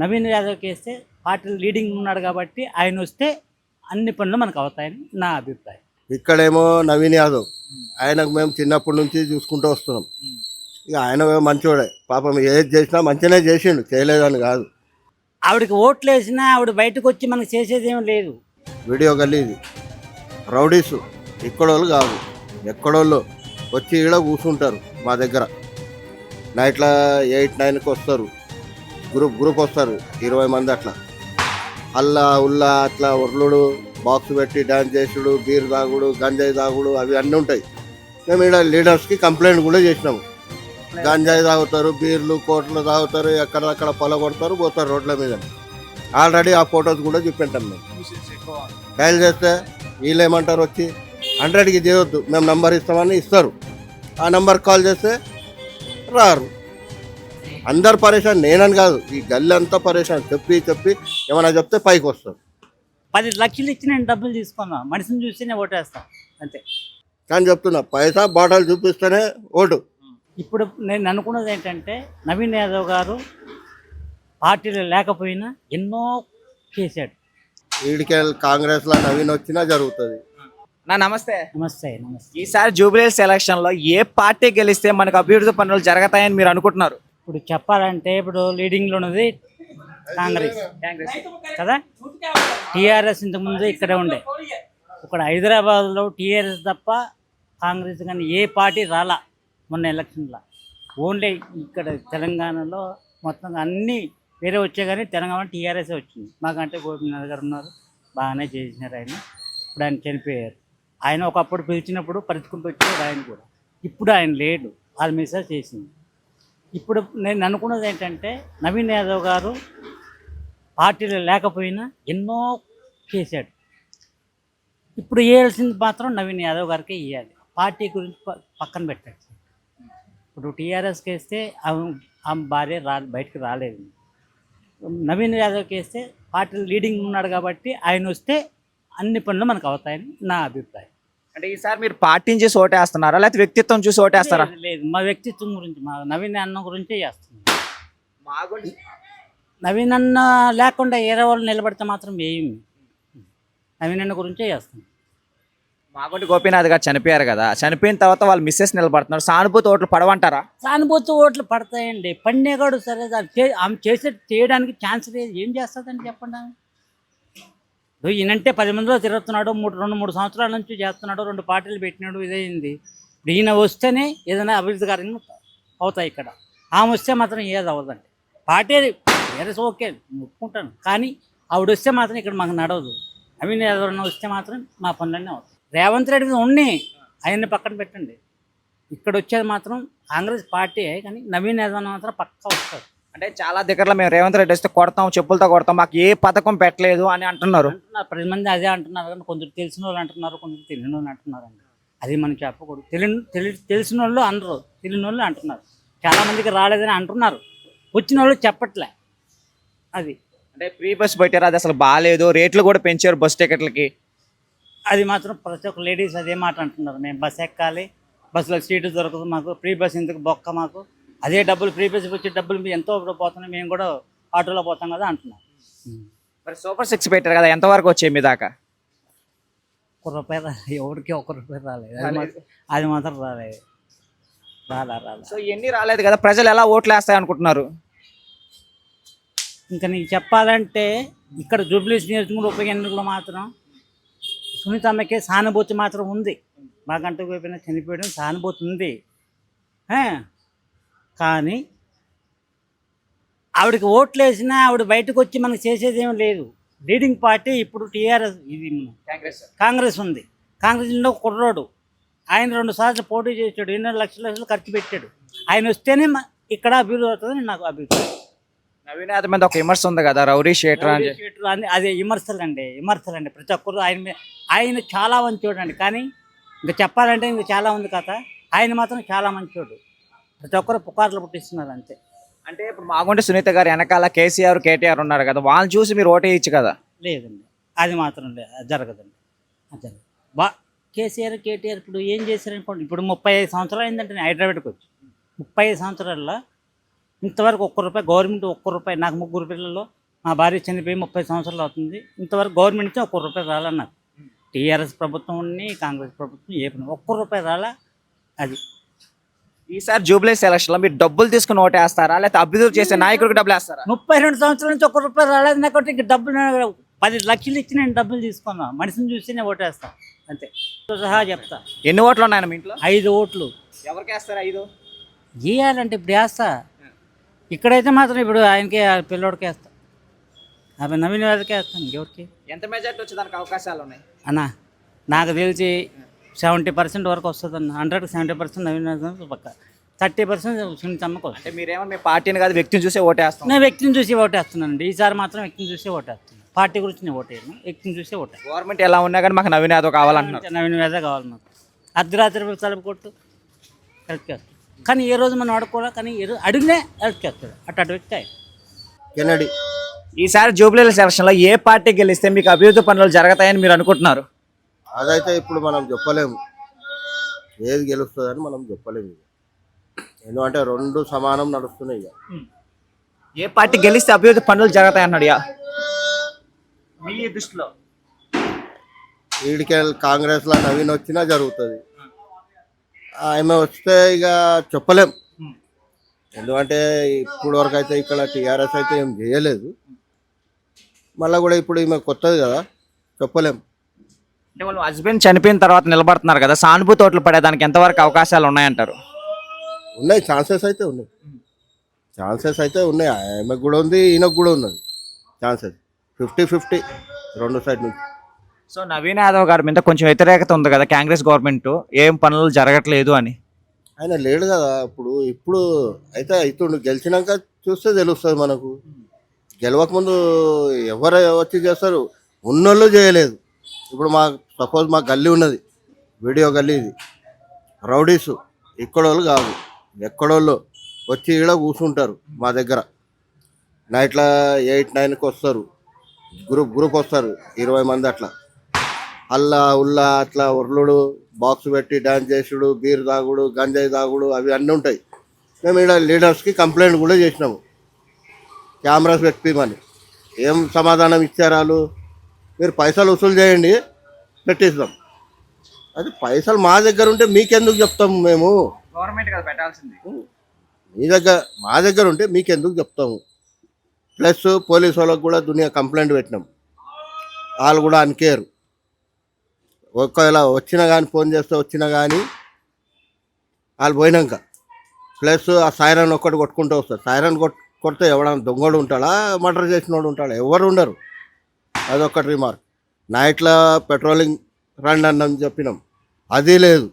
నవీన్ యాదవ్కి వేస్తే party leading ఉన్నాడు కాబట్టి ఆయన వస్తే అన్ని పనులు మనకు అవుతాయని నా అభిప్రాయం. ఇక్కడేమో నవీన్ యాదవ్. ఆయనకు మేము చిన్నప్పటి నుంచి చూసుకుంటూ వస్తున్నాం. ఇక ఆయన మంచోడే. పాపం ఏది చేసినా మంచిగానే చేసిండు. చేయలేదని కాదు. ఆవిడకి ఓట్లు వేసినా ఆవిడ బయటకు వచ్చి మనకు చేసేది ఏం లేదు. Video గల్లీది rowdies. ఇక్కడోళ్ళు కాదు. ఎక్కడోళ్ళు వచ్చి ఈడ కూర్చుంటారు మా దగ్గర. నైట్లో ఎయిట్ నైన్కి వస్తారు. గ్రూప్ గ్రూప్ వస్తారు. ఇరవై మంది అట్లా. అల్లా ఉల్లా అట్లా ఉర్లుడు బాక్స్ పెట్టి డ్యాన్స్ చేసుడు బీర్ తాగుడు గంజాయి తాగుడు అవి అన్నీ ఉంటాయి. మేము ఇక్కడ లీడర్స్కి కంప్లైంట్ కూడా చేసినాము. గంజాయి తాగుతారు బీర్లు కోట్లు తాగుతారు ఎక్కడక్కడ పొలగొడతారు పోతారు రోడ్ల మీద. ఆల్రెడీ ఆ ఫొటోస్ కూడా చూపెట్టాం మేము. డయల్ చేస్తే వీళ్ళు ఏమంటారు వచ్చి హండ్రెడ్కి చేయొద్దు మేము నంబర్ ఇస్తామని ఇస్తారు. ఆ నంబర్ కాల్ చేస్తే రారు. అందరు పరేషాన్ నేనని కాదు. ఈ గల్లీ అంతా పరేషాన్. చెప్పి చెప్పి ఏమైనా చెప్తే పైకి వస్తారు. పది లక్షలు ఇచ్చి నేను డబ్బులు తీసుకున్నా. మనిషిని చూసి నేను ఓటేస్తాను అంతే. కానీ చెప్తున్నా పైసా బాటలు చూపిస్తేనే ఓటు. ఇప్పుడు నేను అనుకున్నది ఏంటంటే నవీన్ యాదవ్ గారు పార్టీలో లేకపోయినా ఎన్నో చేశాడు. వీడికి కాంగ్రెస్లో నవీన్ వచ్చినా జరుగుతుంది. నా నమస్తే. నమస్తే నమస్తే. ఈసారి జూబ్లీహిల్స్ ఎలక్షన్లో ఏ పార్టీ గెలిస్తే మనకు అభివృద్ధి పనులు జరుగుతాయని మీరు అనుకుంటున్నారు? ఇప్పుడు చెప్పాలంటే ఇప్పుడు లీడింగ్లో ఉన్నది కాంగ్రెస్. కదా? టీఆర్ఎస్ ఇంతకుముందు ఇక్కడే ఉండే. ఇక్కడ హైదరాబాద్లో టీఆర్ఎస్ తప్ప కాంగ్రెస్ కానీ ఏ పార్టీ రాలా మొన్న ఎలక్షన్లో. ఓన్లీ ఇక్కడ తెలంగాణలో మొత్తం అన్నీ వేరే వచ్చే కానీ తెలంగాణ టీఆర్ఎస్ వచ్చింది. మాకంటే గోపీనాథ్ గారు ఉన్నారు. బాగానే చేసినారు ఆయన. ఇప్పుడు ఆయన చనిపోయారు. ఆయన ఒకప్పుడు పిలిచినప్పుడు పరుచుకుంటూ వచ్చాడు ఆయన కూడా. ఇప్పుడు ఆయన లేడు. వాళ్ళ మిస్సెస్ చేసింది. ఇప్పుడు నేను అనుకున్నది ఏంటంటే నవీన్ యాదవ్ గారు పార్టీలో లేకపోయినా ఎన్నో చేశాడు. ఇప్పుడు వేయాల్సింది మాత్రం నవీన్ యాదవ్ గారికి ఇవ్వాలి పార్టీ గురించి ప- పక్కన పెట్టాడు. ఇప్పుడు టీఆర్ఎస్కి వేస్తే ఆమె భార్య రా బయటకు రాలేదు. నవీన్ యాదవ్కి వేస్తే పార్టీ లీడింగ్ ఉన్నాడు కాబట్టి ఆయన వస్తే అన్ని పనులు మనకు అవుతాయని నా అభిప్రాయం. అంటే ఈసారి మీరు పార్టీని చూసి ఓటేస్తున్నారా? లేకపోతే వ్యక్తిత్వం చూసి ఓటేస్తారా? లేదు, మా వ్యక్తిత్వం గురించి మా నవీన్ అన్న గురించే చేస్తున్నాం మాగుంటి నవీన్ అన్న లేకుండా ఏరే వాళ్ళు నిలబడితే మాత్రం వేయం నవీన్ అన్న గురించే చేస్తాం మాగుంటి గోపీనాథ్ గారు చనిపోయారు కదా. చనిపోయిన తర్వాత వాళ్ళు మిస్సెస్ నిలబడుతున్నారు. సానుభూతి ఓట్లు పడవంటారా? సానుభూతి ఓట్లు పడతాయండి. పడినగాడు సరే ఆమె చేసే చేయడానికి ఛాన్స్ లేదు. ఏం చేస్తుందని చెప్పండి ఈయనంటే పది మందిలో తిరుగుతున్నాడు మూడు రెండు మూడు సంవత్సరాల నుంచి చేస్తున్నాడు రెండు పార్టీలు పెట్టినాడు ఇదైంది. ఇప్పుడు ఈయన వస్తేనే ఏదైనా అభివృద్ధి కార్యం అవుతాయి ఇక్కడ. ఆమె వస్తే మాత్రం ఏది అవ్వదండి. పార్టీ వేరే ఓకే ఒప్పుకుంటాను. కానీ ఆవిడ వస్తే మాత్రం ఇక్కడ మాకు నడవదు. నవీన్ ఎవరైనా వస్తే మాత్రం మా పనులన్నీ అవుతాయి. రేవంత్ రెడ్డి మీద ఉండి ఆయన్ని పక్కన పెట్టండి. ఇక్కడ వచ్చేది మాత్రం కాంగ్రెస్ పార్టీ కానీ నవీన్ యాదవ్ మాత్రం పక్కా వస్తారు అంటే చాలా దగ్గరలో మేము రేవంత్ రెడ్డి వస్తే కొడతాం చెప్పులతో కొడతాం మాకు ఏ పథకం పెట్టలేదు అని అంటున్నారు. ప్రతి మంది అదే అంటున్నారు కానీ కొందరు తెలిసిన వాళ్ళు అంటున్నారు కొందరు తెలియని వాళ్ళు అంటున్నారు అండి. అది మనం చెప్పకూడదు. తెలియని తెలి తెలిసిన వాళ్ళు అనరు తెలియని వాళ్ళు అంటున్నారు. చాలా మందికి రాలేదని అంటున్నారు. వచ్చిన వాళ్ళు చెప్పట్లే. అది. అంటే ఫ్రీ బస్ పెట్టారు అది అసలు బాగాలేదు రేట్లు కూడా పెంచారు బస్ టికెట్లకి. అది మాత్రం ప్రతి ఒక్క లేడీస్ అదే మాట అంటున్నారు. మేము బస్ ఎక్కాలి బస్సులో సీటు దొరకదు మాకు ఫ్రీ బస్ ఎందుకు బొక్క మాకు? అదే డబ్బులు ఫ్రీ బస్ వచ్చే డబ్బులు మీ ఎంతో పోతున్నాయి మేము కూడా ఆటోలో పోతాం కదా అంటున్నాం. మరి సూపర్ సిక్స్ పెట్టారు కదా ఎంతవరకు వచ్చాయి మీ దాకా? ఒక రూపాయి రాలేదు ఎవరికి ఒక రూపాయి రాలేదు. అది మాత్రం రాలేదు. రాలా రాలా. సో ఇవన్నీ రాలేదు కదా ప్రజలు ఎలా ఓట్లు వేస్తాయి అనుకుంటున్నారు? ఇంకా నీకు చెప్పాలంటే ఇక్కడ జూబ్లీస్ నియోజకవర్గంలో ఉప ఎన్నికలు మాత్రం సునీతమ్మకే సానుభూతి మాత్రం ఉంది. మాకంటూ పోయిన చనిపోయడం సానుభూతి ఉంది. కానీ ఆవిడకి ఓట్లు వేసినా ఆవిడ బయటకు వచ్చి మనకు చేసేది లేదు. లీడింగ్ పార్టీ ఇప్పుడు టీఆర్ఎస్ ఇది కాంగ్రెస్. ఉంది. కాంగ్రెస్లో కుర్రోడు. ఆయన రెండు సార్లు పోటీ చేశాడు. ఎన్నో లక్షల లక్షలు ఖర్చు పెట్టాడు. ఆయన వస్తేనే ఇక్కడ అభివృద్ధి అవుతుందని నాకు అభిప్రాయం. నవీన్ యాదవ్ మీద ఒక విమర్శ ఉంది కదా షేటర్ అని అదే విమర్శలు అండి విమర్శలు అండి ప్రతి ఒక్కరు ఆయన మీద ఆయన చాలా మంచోడు అండి కానీ ఇంకా చెప్పాలంటే ఇంకా చాలా ఉంది కథ. ఆయన మాత్రం చాలా మంచోడు. ప్రతి ఒక్కరు పుకార్లు పుట్టిస్తున్నారు అంతే. అంటే ఇప్పుడు మాగుంటే సునీత గారు వెనకాల కేసీఆర్ కేటీఆర్ ఉన్నారు కదా వాళ్ళని చూసి మీరు ఓటే ఇచ్చు కదా? లేదండి. అది మాత్రం లే అది జరగదండి. అది బా కేసీఆర్ కేటీఆర్ ఇప్పుడు ఏం చేశారనుకోండి ఇప్పుడు ముప్పై ఐదు సంవత్సరాలు అయిందంటే నేను హైదరాబాద్కి వచ్చి. ముప్పై ఐదు సంవత్సరాల్లో ఇంతవరకు ఒక్క రూపాయి గవర్నమెంట్ ఒక్క రూపాయి నాకు ముగ్గురు పిల్లలు మా భార్య చనిపోయి ముప్పై సంవత్సరాలు అవుతుంది ఇంతవరకు గవర్నమెంట్ నుంచి ఒక్క రూపాయి రాలే నాకు టీఆర్ఎస్ ప్రభుత్వం ఉన్ని కాంగ్రెస్ ప్రభుత్వం ఏ పని ఒక్క రూపాయి రాలే అది. ఈసారి జూబ్లీ సెలక్షన్లో మీరు డబ్బులు తీసుకుని ఓటేస్తారా? లేకపోతే అభివృద్ధి చేసే నాయకుడికి డబ్బులు వేస్తారా? ముప్పై రెండు సంవత్సరాల నుంచి ఒక్క రూపాయి రాలేదు నాకు ఇంక డబ్బులు పది లక్షలు ఇచ్చి నేను డబ్బులు తీసుకున్నా. మనిషిని చూసి నేను ఓటేస్తా. అంతే. సహా చెప్తా. ఎన్ని ఓట్లు ఉన్నాయి మీ ఇంట్లో? ఐదు ఓట్లు. ఎవరికి వేస్తారా ఐదు? గీయాలంటే ఇప్పుడు వేస్తా. ఇక్కడైతే మాత్రం ఇప్పుడు ఆయనకి పిల్లోడికి వేస్తా. అవి నవీన్ వాళ్ళకి వేస్తాను. ఇంకెవరికి? ఎంత మెజార్టీ వచ్చేదానికి అవకాశాలు ఉన్నాయి? అన్న నాకు తెలిసి సెవెంటీ పర్సెంట్ వరకు వస్తుంది అన్న హండ్రెడ్ సెవెంటీ పర్సెంట్ నవీన్ పక్క. థర్టీ పర్సెంట్ సునీతమ్మకి వస్తుంది. అంటే మీరేమో మీ పార్టీని కాదు వ్యక్తిని చూసే ఓటేస్తాం. నేను వ్యక్తిని చూసి ఓటేస్తున్నానండి. ఈసారి మాత్రం వ్యక్తిని చూసి ఓటేస్తున్నాను. పార్టీ గురించి నేను ఓటేయను. వ్యక్తిని చూసి ఓటేస్తాను గవర్నమెంట్ ఎలా ఉన్నా కానీ మాకు నవీన్ యాదవ్ కావాలంటున్నారు. నవీన్ వేద కావాలి మాకు. అర్ధరాత్రి తలుపు కొట్టు హెల్ప్ చేస్తాడు కానీ ఏ రోజు మనం అడుక్కోవాలి కానీ ఏ రోజు అడిగినే హెల్ప్ చేస్తాడు అటు అటు వ్యక్తి ఈసారి జూబ్లీ సెలక్షన్లో ఏ పార్టీ గెలిస్తే మీకు అభివృద్ధి పనులు జరుగుతాయని మీరు అనుకుంటున్నారు? అదైతే ఇప్పుడు మనం చెప్పలేము. ఏది గెలుస్తుందని మనం చెప్పలేము ఇక. ఎందుకంటే రెండు సమానం నడుస్తున్నాయి ఇక. ఏ పార్టీ గెలిస్తే అభివృద్ధి పనులు జరుగుతాయి అన్నాడు ఇక. మీ దృష్టిలో? ఈడికి కాంగ్రెస్లో నవీన్ వచ్చినా జరుగుతుంది. ఆమె వస్తే ఇక చెప్పలేం. ఎందుకంటే ఇప్పుడు వరకు అయితే ఇక్కడ టీఆర్ఎస్ అయితే ఏం చేయలేదు. మళ్ళీ కూడా ఇప్పుడు ఈమె కొత్తది కదా చెప్పలేం. అంటే వాళ్ళు హస్బెండ్ చనిపోయిన తర్వాత నిలబడుతున్నారు కదా సానుభూతి ఓట్లు పడేదానికి ఎంతవరకు అవకాశాలు ఉన్నాయంటారు? ఉన్నాయి ఛాన్సెస్ అయితే ఉన్నాయి. ఛాన్సెస్ అయితే ఉన్నాయి. ఆమెకు కూడా ఉంది ఈయనకు కూడా ఉన్నది. ఛాన్సెస్ ఫిఫ్టీ ఫిఫ్టీ రెండు సైడ్ నుంచి. సో నవీన్ యాదవ్ గారి మీద కొంచెం వ్యతిరేకత ఉంది కదా కాంగ్రెస్ గవర్నమెంట్ ఏం పనులు జరగట్లేదు అని? ఆయన లేడు కదా ఇప్పుడు ఇప్పుడు అయితే అవుతుండు గెలిచినాక చూస్తే తెలుస్తుంది మనకు. గెలవక ముందు ఎవరు వచ్చి చేస్తారు? ఉన్నోళ్ళు చేయలేదు. ఇప్పుడు మా సపోజ్ మా గల్లీ ఉన్నది వీడియో గల్లీ ఇది. రౌడీస్ ఇక్కడోళ్ళు కాదు ఎక్కడోళ్ళు వచ్చి ఈడ కూర్చుంటారు మా దగ్గర. నైట్లో ఎయిట్ నైన్కి వస్తారు. గ్రూప్ గ్రూప్ వస్తారు ఇరవై మంది అట్లా. అల్లా ఉల్లా అట్లా ఉర్లుడు బాక్స్ పెట్టి డాన్స్ చేసుడు బీర్ తాగుడు గంజాయి తాగుడు అవి అన్నీ ఉంటాయి. మేము ఇక్కడ లీడర్స్కి కంప్లైంట్ కూడా చేసినాము. కెమెరాస్ పెట్టిమని. ఏం సమాధానం ఇచ్చారు వాళ్ళు? మీరు పైసలు వసూలు చేయండి పెట్టిస్తాం. అది పైసలు మా దగ్గర ఉంటే మీకెందుకు చెప్తాము మేము? గవర్నమెంట్ కదా పెట్టాల్సింది. మీ దగ్గర మా దగ్గర ఉంటే మీకెందుకు చెప్తాము ప్లస్ పోలీసు వాళ్ళకి కూడా దునియా కంప్లైంట్ పెట్టినాం. వాళ్ళు కూడా అనికేరు. ఒకవేళ వచ్చినా కానీ ఫోన్ చేస్తే వచ్చినా కానీ వాళ్ళు పోయినాక. ప్లస్ ఆ సైరన్ ఒక్కటి కొట్టుకుంటూ వస్తారు. సైరన్ కొట్ కొడితే ఎవడన్నా దొంగడు ఉంటాడా? మర్డర్ చేసినోడు ఉంటాడా? ఎవరు ఉండరు. అదొక్కటి రిమార్క్ నైట్లో పెట్రోలింగ్ రండి అని చెప్పినాం. అది లేదు.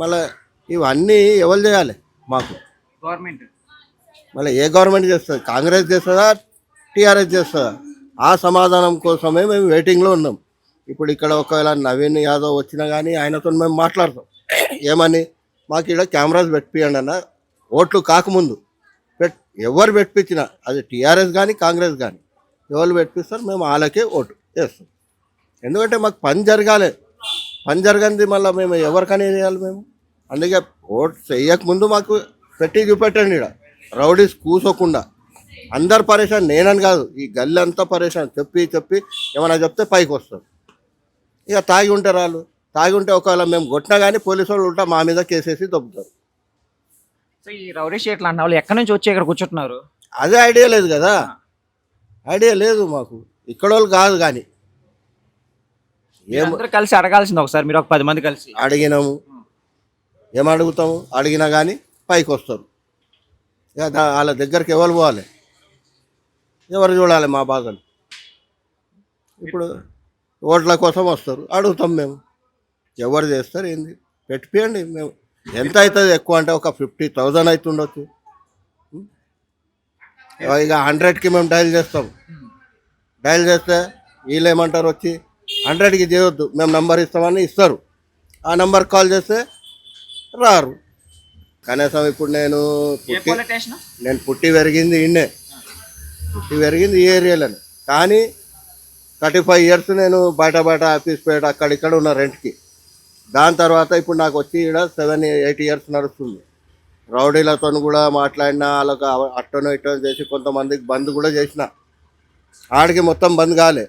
మళ్ళీ ఇవన్నీ ఎవరు చేయాలి? మాకు. గవర్నమెంట్ మళ్ళీ ఏ గవర్నమెంట్ చేస్తుంది? కాంగ్రెస్ చేస్తుందా? టీఆర్ఎస్ చేస్తుందా? ఆ సమాధానం కోసమే మేము వెయిటింగ్లో ఉన్నాం. ఇప్పుడు ఇక్కడ ఒకవేళ నవీన్ యాదవ్ వచ్చినా కానీ ఆయనతో మేము మాట్లాడతాం. ఏమని? మాకు ఇక్కడ కెమెరాస్ పెట్టియండి అన్న. ఓట్లు కాకముందు. పెట్ ఎవరు పెట్టించినా అది టీఆర్ఎస్ కానీ కాంగ్రెస్ కానీ ఎవరు పెట్టిస్తారు? మేము వాళ్ళకే ఓటు. వేస్తాం ఎందుకంటే మాకు పని జరగాలి. పని జరగంది మళ్ళీ మేము ఎవరికనే చేయాలి మేము? అందుకే ఓట్ చెయ్యకముందు మాకు పెట్టి చూపెట్టండి ఇక్కడ రౌడీస్ కూసోకుండా. అందరు పరేషాన్ నేనని కాదు. ఈ గల్లీ అంతా పరేషాన్. చెప్పి చెప్పి ఏమైనా చెప్తే పైకి వస్తారు. ఇక తాగి ఉంటారు వాళ్ళు తాగి ఉంటే ఒకవేళ మేము కొట్టినా కానీ పోలీసు వాళ్ళు ఉంటా మా మీద కేసేసి దొబ్బుతారు. సో ఈ రౌడీ షీట్లు అన్న వాళ్ళు ఎక్కడి నుంచి వచ్చి ఇక్కడ కూర్చుంటున్నారు? అదే ఐడియా లేదు కదా. ఐడియా లేదు మాకు. ఇక్కడ వాళ్ళు కాదు కానీ. ఏం కలిసి అడగాల్సింది ఒకసారి మీరు ఒక పది మంది కలిసి. అడిగినాము. ఏం అడుగుతాము? అడిగినా కానీ పైకి వస్తారు ఇక వాళ్ళ దగ్గరికి ఎవరు పోవాలి? ఎవరు చూడాలి మా బాధలు ఇప్పుడు ఓట్ల కోసం వస్తారు అడుగుతాం మేము. ఎవరు చేస్తారు ఏంది? పెట్టిపోయండి మేము. ఎంత అవుతుంది ఎక్కువ అంటే ఒక ఫిఫ్టీ థౌజండ్ అవుతుండొచ్చు? ఇక హండ్రెడ్కి మేము డైల్ చేస్తాం. డైల్ చేస్తే వీళ్ళు ఏమంటారు వచ్చి హండ్రెడ్కి చేయొద్దు మేము నంబర్ ఇస్తామని ఇస్తారు. ఆ నంబర్ కాల్ చేస్తే రారు. కనీసం ఇప్పుడు నేను పుట్టి నేను పుట్టి పెరిగింది ఇన్నే పుట్టి పెరిగింది ఈ ఏరియాలోనే. కానీ థర్టీ ఫైవ్ ఇయర్స్ నేను బయట బయట ఆఫీస్ పేట అక్కడ ఇక్కడ ఉన్న రెంట్కి. దాని తర్వాత ఇప్పుడు నాకు వచ్చి ఇక్కడ సెవెన్ ఎయిట్ ఇయర్స్ నడుస్తుంది. రౌడీలతో కూడా మాట్లాడినా వాళ్ళకి అట్టనో ఇట్టనో చేసి కొంతమందికి బంద్ కూడా చేసిన. ఆడికి మొత్తం బంద్ కాలే.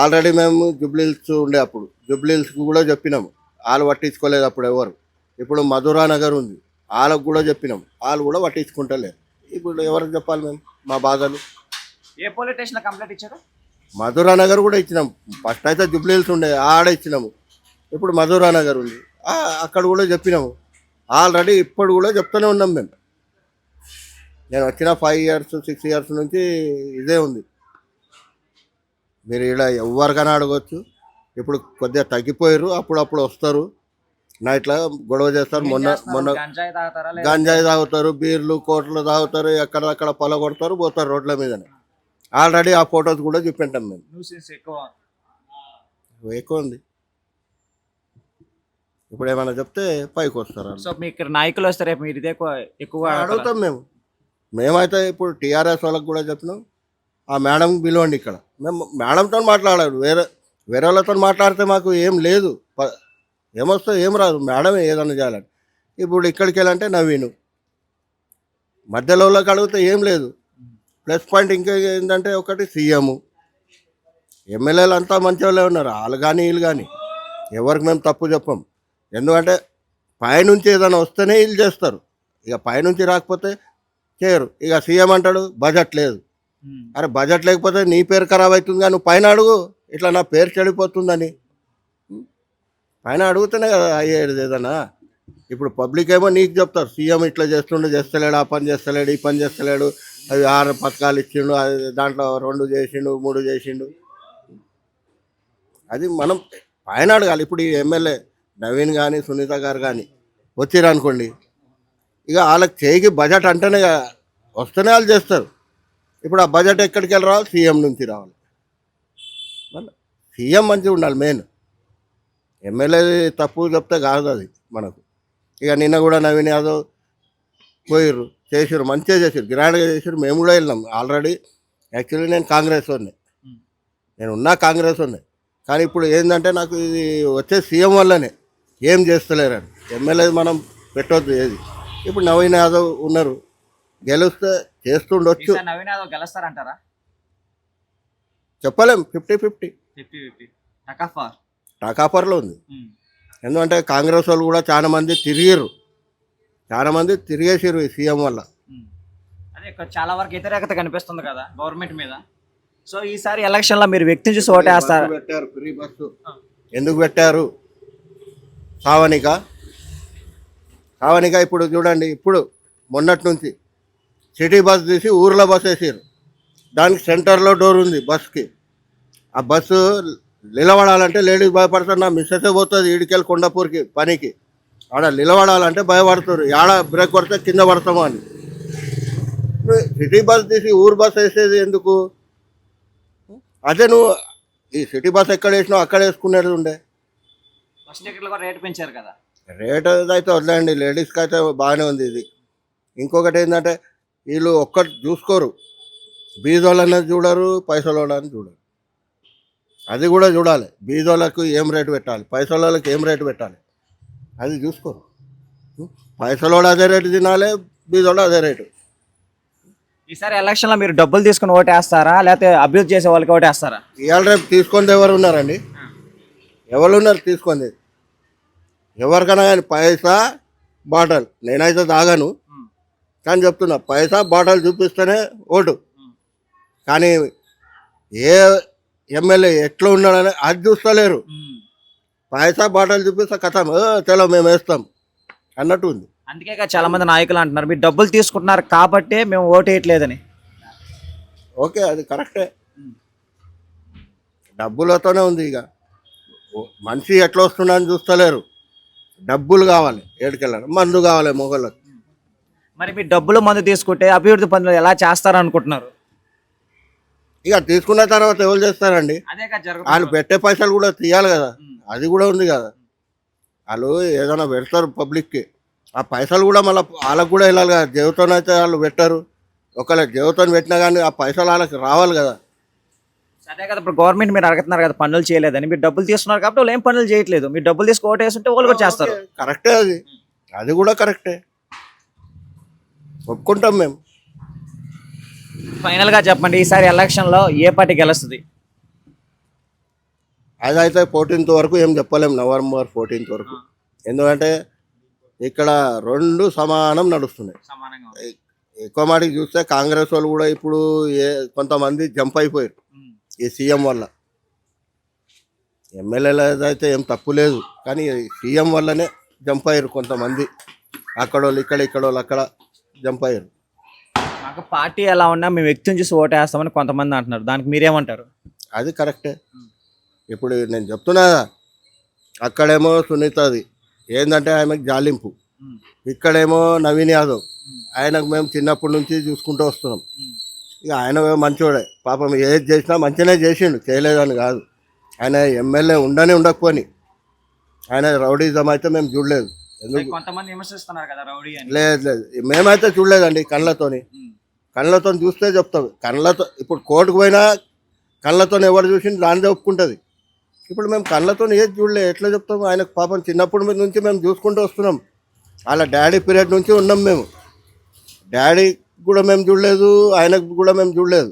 ఆల్రెడీ మేము జుబ్లీల్స్ ఉండే అప్పుడు. జుబ్లీల్స్కి కూడా చెప్పినాము. వాళ్ళు పట్టించుకోలేదు అప్పుడు ఎవరు. ఇప్పుడు మధురా నగర్ ఉంది. వాళ్ళకు కూడా చెప్పినాం వాళ్ళు కూడా పట్టించుకుంటలేరు ఇప్పుడు ఎవరికి చెప్పాలి మేము? మా బాధలు. ఏ పోలీస్ స్టేషన్ కంప్లైంట్ ఇచ్చారు? మధురా నగర్ కూడా ఇచ్చినాం. ఫస్ట్ అయితే జుబ్లీల్స్ ఉండే ఆడ ఇచ్చినాము. ఇప్పుడు మధురా నగర్ ఉంది. అక్కడ కూడా చెప్పినాము. ఆల్రెడీ ఇప్పుడు కూడా చెప్తూనే ఉన్నాం మేము. నేను వచ్చిన ఫైవ్ ఇయర్స్ సిక్స్ ఇయర్స్ నుంచి ఇదే ఉంది. మీరు ఇక్కడ ఎవరికైనా అడగవచ్చు ఇప్పుడు కొద్దిగా తగ్గిపోయారు అప్పుడప్పుడు వస్తారు. నైట్లో గొడవ చేస్తారు. మొన్న మొన్న గంజాయి తాగుతారా బీర్లు కోట్లు తాగుతారు ఎక్కడక్కడ పొల కొడతారు పోతారు రోడ్ల మీదనే. ఆల్రెడీ ఆ ఫొటోస్ కూడా చూపింటాం మేము. ఎక్కువ ఉంది. ఇప్పుడు ఏమైనా చెప్తే పైకి వస్తారు. సో మీ ఇక్కడ నాయకులు వస్తే రేపు మీరు ఇదే ఎక్కువ ఎక్కువ అడుగుతాం మేము. మేమైతే ఇప్పుడు టీఆర్ఎస్ వాళ్ళకి కూడా చెప్పినాం. ఆ మేడంకి పిలవండి ఇక్కడ. మేము మేడంతో మాట్లాడారు. వేరే వేరే వాళ్ళతో మాట్లాడితే మాకు ఏం లేదు. ఏమొస్తే ఏం రాదు. మేడమే ఏదైనా చేయాలని ఇప్పుడు ఇక్కడికి వెళ్ళంటే నవీను. మధ్యలో వాళ్ళకి అడిగితే ఏం లేదు. ప్లస్ పాయింట్ ఇంకా ఏంటంటే ఒకటి సీఎం. ఎమ్మెల్యేలు అంతా మంచి వాళ్ళే ఉన్నారు. వాళ్ళు కానీ వీళ్ళు కానీ. ఎవరికి మేము తప్పు చెప్పం. ఎందుకంటే పైనుంచి ఏదైనా వస్తేనే వీళ్ళు చేస్తారు. ఇక పైనుంచి రాకపోతే చేయరు. ఇక సీఎం అంటాడు బడ్జెట్ లేదు. అరే బడ్జెట్ లేకపోతే నీ పేరు ఖరాబ్ అవుతుంది నువ్వు పైన అడుగు. ఇట్లా నా పేరు చెడిపోతుందని. పైన అడుగుతూనే కదా అయ్యేది ఏదన్నా ఇప్పుడు పబ్లిక్ ఏమో నీకు చెప్తారు సీఎం ఇట్లా చేస్తుండు చేస్తలేడు ఆ పని చేస్తలేడు ఈ పని చేస్తలేడు. అవి ఆరు పథకాలు ఇచ్చిండు అది దాంట్లో రెండు చేసిండు మూడు చేసిండు. అది మనం పైన అడగాలి. ఇప్పుడు ఈ ఎమ్మెల్యే నవీన్ కానీ సునీత గారు కానీ వచ్చిర్రు అనుకోండి ఇక వాళ్ళకి చేయికి బడ్జెట్ అంటేనే వస్తేనే వాళ్ళు చేస్తారు. ఇప్పుడు ఆ బడ్జెట్ ఎక్కడికి వెళ్ళి రావాలి? సీఎం నుంచి రావాలి. మళ్ళీ సీఎం మంచిగా ఉండాలి మెయిన్. ఎమ్మెల్యే తప్పు చెప్తే కాదు అది మనకు. ఇక నిన్న కూడా నవీన్ యాదవ్ పోయిర్రు చేసిర్రు మంచిగా చేసిర్రు గ్రాండ్గా చేసిర్రు. మేము కూడా వెళ్ళినాం. ఆల్రెడీ యాక్చువల్లీ నేను కాంగ్రెస్ వాడిని. నేను ఉన్నా కాంగ్రెస్ వాడిని. కానీ ఇప్పుడు ఏంటంటే నాకు ఇది వచ్చే సీఎం వల్లనే ఏం చేస్తలేరని. ఎమ్మెల్యే మనం పెట్టొద్దు ఏది. ఇప్పుడు నవీన్ యాదవ్ ఉన్నారు. గెలిస్తే చేస్తుండొచ్చు. నవీన్ యాదవ్ గెలుస్తారంటారా? చెప్పలేం. Fifty fifty. Fifty fifty. టకాఫా టాకాపర్లో ఉంది. ఎందుకంటే కాంగ్రెస్ వాళ్ళు కూడా చాలా మంది తిరిగిర్రు. చాలా మంది తిరిగేసిర్రు ఈ సీఎం వల్ల. అదే చాలా వరకు వ్యతిరేకత కనిపిస్తుంది కదా గవర్నమెంట్ మీద. సో ఈసారి ఎలక్షన్లో మీరు వ్యక్తిని చూసి ఓటేస్తారు? పెట్టారు? Free bus. ఎందుకు పెట్టారు? సావనిక సావనిక ఇప్పుడు చూడండి ఇప్పుడు మొన్నటి నుంచి సిటీ బస్ తీసి ఊర్లో బస్ వేసారు దానికి సెంటర్లో డోర్ ఉంది బస్కి ఆ బస్సు నిలబడాలంటే లేడీస్ భయపడతారు నా మిస్సెస్ పోతుంది ఇడికెళ్ళి కొండపూర్కి పనికి. ఆడ నిలబడాలంటే భయపడతారు ఆడ బ్రేక్ కొడితే కింద పడతాము అని. సిటీ బస్ తీసి ఊరు బస్ వేసేది ఎందుకు? అదే నువ్వు ఈ సిటీ బస్ ఎక్కడ వేసినావు అక్కడ వేసుకునేది ఉండే. బస్ టికెట్లు కూడా రేటు పెంచారు కదా. రేట్ అయితే వదిలేండి లేడీస్కి అయితే బాగానే ఉంది ఇది. ఇంకొకటి ఏంటంటే వీళ్ళు ఒక్కటి చూసుకోరు. బీదోళ్ళని చూడరు పైసలోళ్ళని చూడరు. అది కూడా చూడాలి. బీదోళ్ళకు ఏం రేటు పెట్టాలి? పైసలోళ్ళకి ఏం రేటు పెట్టాలి? అది చూసుకోరు. పైసలోడు అదే రేటు తినాలి బీదోళ్ళు అదే రేటు. ఈసారి ఎలక్షన్లో మీరు డబ్బులు తీసుకుని ఓటేస్తారా? లేకపోతే అభివృద్ధి చేసే వాళ్ళకి ఓటేస్తారా? ఇవాళ రేపు తీసుకుంది ఎవరు ఉన్నారండి? ఎవరు ఉన్నారు తీసుకుంది? ఎవరికైనా కానీ పైసా బాటల్. నేనైతే తాగాను. కానీ చెప్తున్నా పైసా బాటల్ చూపిస్తేనే ఓటు. కానీ ఏ ఎమ్మెల్యే ఎట్లా ఉన్నాడని అది చూస్తలేరు. పైసా బాటల్ చూపిస్తే కథం. "ఏ, చలో మేము వేస్తాం. అన్నట్టు ఉంది. అందుకే చాలా మంది నాయకులు అంటున్నారు మీరు డబ్బులు తీసుకుంటున్నారు కాబట్టే మేము ఓటు వేయట్లేదని. ఓకే అది కరెక్టే. డబ్బులతోనే ఉంది ఇక. మనిషి ఎట్లా వస్తున్నాడని చూస్తలేరు. డబ్బులు కావాలి ఏడుకెళ్ళాలి మందు కావాలి మొగళ్ళకి. మరి మీరు డబ్బులు మందు తీసుకుంటే అభివృద్ధి పనులు ఎలా చేస్తారు అనుకుంటున్నారు ఇక తీసుకున్న తర్వాత ఎవరు చేస్తారండి? అదే వాళ్ళు పెట్టే పైసలు కూడా తీయాలి కదా. అది కూడా ఉంది కదా. వాళ్ళు ఏదైనా పెడతారు పబ్లిక్కి. ఆ పైసలు కూడా మళ్ళీ వాళ్ళకు కూడా వెళ్ళాలి కదా. జీవితంతో వాళ్ళు పెట్టారు. ఒకవేళ జీవితం పెట్టినా కానీ ఆ పైసలు వాళ్ళకి రావాలి కదా. అదే కదా ఇప్పుడు గవర్నమెంట్ మీరు అడుగుతున్నారు కదా పనులు చేయలేదని మీరు డబ్బులు తీసుకున్నారు కాబట్టి వాళ్ళు ఏం పనులు చేయట్లేదు. మీరు డబ్బులు తీసుకు ఓటు వేస్తుంటే వాళ్ళు కూడా చేస్తారు. కరెక్టే అది. అది కూడా కరెక్టే. ఒప్పుకుంటాం మేము. ఫైనల్గా చెప్పండి ఈసారి ఎలక్షన్లో ఏ పార్టీ గెలుస్తుంది? అదైతే ఫోర్టీన్త్ వరకు ఏం చెప్పలేం నవంబర్ ఫోర్టీన్త్ వరకు. ఎందుకంటే ఇక్కడ రెండు సమానం నడుస్తున్నాయి. ఎక్కువ మాటికి చూస్తే కాంగ్రెస్ వాళ్ళు కూడా ఇప్పుడు ఏ కొంతమంది జంప్ అయిపోయారు. ఈ సీఎం వల్ల. ఎమ్మెల్యేల అయితే ఏం తప్పు లేదు కానీ సీఎం వల్లనే జంప్ అయ్యారు కొంతమంది. అక్కడ వాళ్ళు ఇక్కడ ఇక్కడ వాళ్ళు అక్కడ జంప్ అయ్యారు. మాకు పార్టీ ఎలా ఉన్నా మేము వ్యక్తిని చూసి ఓటేస్తామని కొంతమంది అంటున్నారు. దానికి మీరేమంటారు? అది కరెక్టే. ఇప్పుడు నేను చెప్తున్నా అక్కడేమో సునీతది ఏంటంటే ఆమెకు జాలింపు. ఇక్కడేమో నవీన్ యాదవ్. ఆయనకు మేము చిన్నప్పటి నుంచి చూసుకుంటూ వస్తున్నాం. ఇక ఆయన మంచోడే. పాపం ఏది చేసినా మంచిగానే చేసిండు. చేయలేదని కాదు. ఆయన ఎమ్మెల్యే ఉండని ఉండకపోని. ఆయన రౌడీజం అయితే మేము చూడలేదు. ఎందుకు? కొంతమంది విమర్శిస్తున్నారు కదా రౌడీ అని. లేదు లేదు. మేమైతే చూడలేదండి కళ్ళతోని. కళ్ళతో చూస్తే చెప్తాం కళ్ళతో ఇప్పుడు కోర్టుకు పోయినా కళ్ళతో ఎవరు చూసి దాన్ని ఒప్పుకుంటుంది. ఇప్పుడు మేము కళ్ళతో ఏది చూడలే. ఎట్లా చెప్తాం ఆయనకు పాపం చిన్నప్పటి మీద నుంచి మేము చూసుకుంటూ వస్తున్నాం. వాళ్ళ డాడీ పీరియడ్ నుంచి ఉన్నాం మేము. డాడీ కూడా మేము చూడలేదు ఆయనకు కూడా మేము చూడలేదు.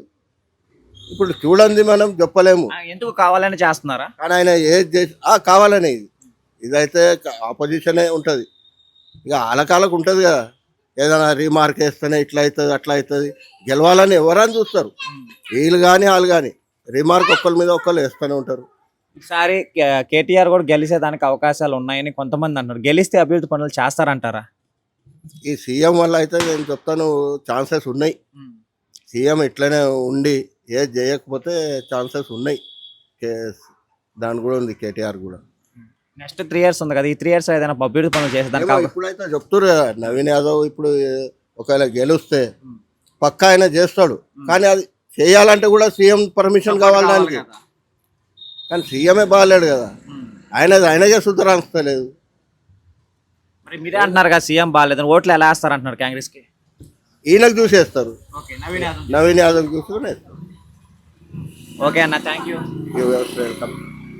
ఇప్పుడు చూడండి మనం చెప్పలేము. ఎందుకు కావాలని చేస్తున్నారా? కానీ ఆయన ఏది కావాలని ఇది. ఇదైతే ఆపోజిషనే ఉంటుంది. ఇక ఆలకాలకు ఉంటుంది కదా. ఏదైనా రీమార్క్ వేస్తేనే ఇట్లా అవుతుంది అట్లా అవుతుంది గెలవాలని ఎవరని చూస్తారు. వీళ్ళు కానీ వాళ్ళు కానీ రీమార్క్ ఒక్కరి మీద ఒక్కరు వేస్తూనే ఉంటారు. ఈసారి కేటీఆర్ కూడా గెలిచేదానికి అవకాశాలు ఉన్నాయని కొంతమంది అంటున్నారు. గెలిస్తే అభివృద్ధి పనులు చేస్తారంటారా? ఈ సీఎం వల్ల అయితే నేను చెప్తాను ఛాన్సెస్ ఉన్నాయి. సీఎం ఇట్లనే ఉండి ఏది చేయకపోతే ఛాన్సెస్ ఉన్నాయి. దాని కూడా ఉంది కేటీఆర్ కూడా. నెక్స్ట్ త్రీ ఇయర్స్ ఉంది కదా ఈ త్రీ ఇయర్స్ ఏదైనా అభివృద్ధి పనులు చేసేదానికి ఇప్పుడైతే చెప్తున్నారు కదా నవీన్ యాదవ్ ఇప్పుడు ఒకవేళ గెలిస్తే పక్కా ఆయన చేస్తాడు. కానీ అది చేయాలంటే కూడా సీఎం పర్మిషన్ కావాలి దానికి. కానీ సీఎమే బాగాలేడు కదా. ఆయన ఆయనకే సుధరాస్తలేదు మరి మీరే అంటున్నారు కదా సీఎం బాగాలేదు ఓట్లు ఎలా వేస్తారు అంటున్నారు కాంగ్రెస్కి ఈయనకు చూసేస్తారు. ఓకే నవీన్ యాదవ్ నవీన్ యాదవ్ చూసుకుని ఓకే అన్న థ్యాంక్ యూ. వెల్కమ్